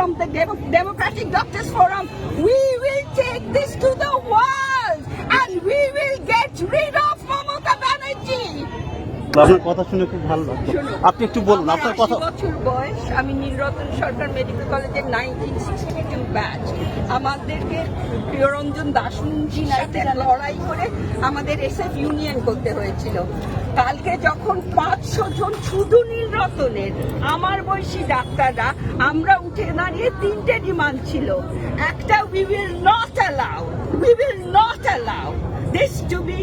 from the Demo- Democratic Doctors আপনার কথা শুনে খুব ভালো লাগল। আপনি একটু বলুন আপনার কথা বছর বয়স আমি নীলরতন সরকার মেডিকেল কলেজের নাইনটিন সিক্সটি টু ব্যাচ। আমাদেরকে প্রিয়রঞ্জন সাথে লড়াই করে আমাদের এসএফ ইউনিয়ন করতে হয়েছিল। কালকে যখন পাঁচশো জন শুধু নীলরতনের আমার বয়সী ডাক্তাররা আমরা উঠে দাঁড়িয়ে তিনটে ডিমান্ড ছিল। একটা we will not allow we this to be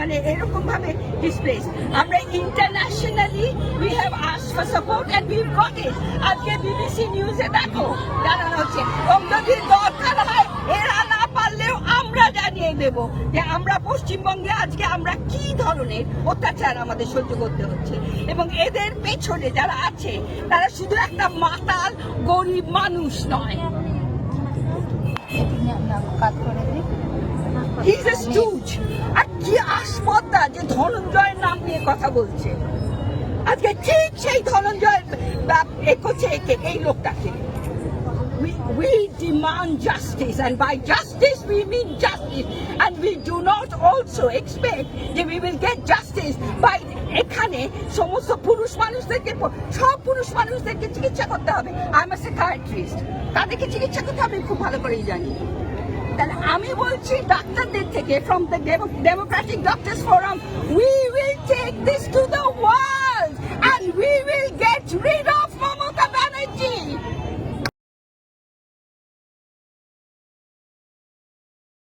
মানে এরকম ভাবে ডিসপ্লেস আমরা internationally we have ask for support and we got it আজকে বিবিসি নিউজে দেখো, জানানো হচ্ছে যদি দরকার হয়, এরা না পারলেও আমরা জানিয়ে দেব যে আমরা পশ্চিমবঙ্গে, আজকে আমরা কি ধরনের অত্যাচার আমাদের সহ্য করতে হচ্ছে। এবং এদের পেছনে যারা আছে, তারা শুধু একটা মাতাল, গরিব মানুষ নয়। হিজ এ স্টুজ আর কি আসপদ্দা যে ধনঞ্জয়ের নাম নিয়ে কথা বলছে? আজকে ঠিক সেই ধনঞ্জয়ের এ করছে একে এই লোকটাকে। We, we demand justice, and by justice we mean justice, and we do not also expect that we will get justice by এখানে সমস্ত পুরুষ মানুষদেরকে সব পুরুষ মানুষদেরকে চিকিৎসা করতে হবে। আই এম সাইকাট্রিস্ট তাদেরকে চিকিৎসা করতে হবে খুব ভালো করেই জানি। তাহলে আমি বলছি ডাক্তারদের থেকে from the democratic doctors forum we will take this to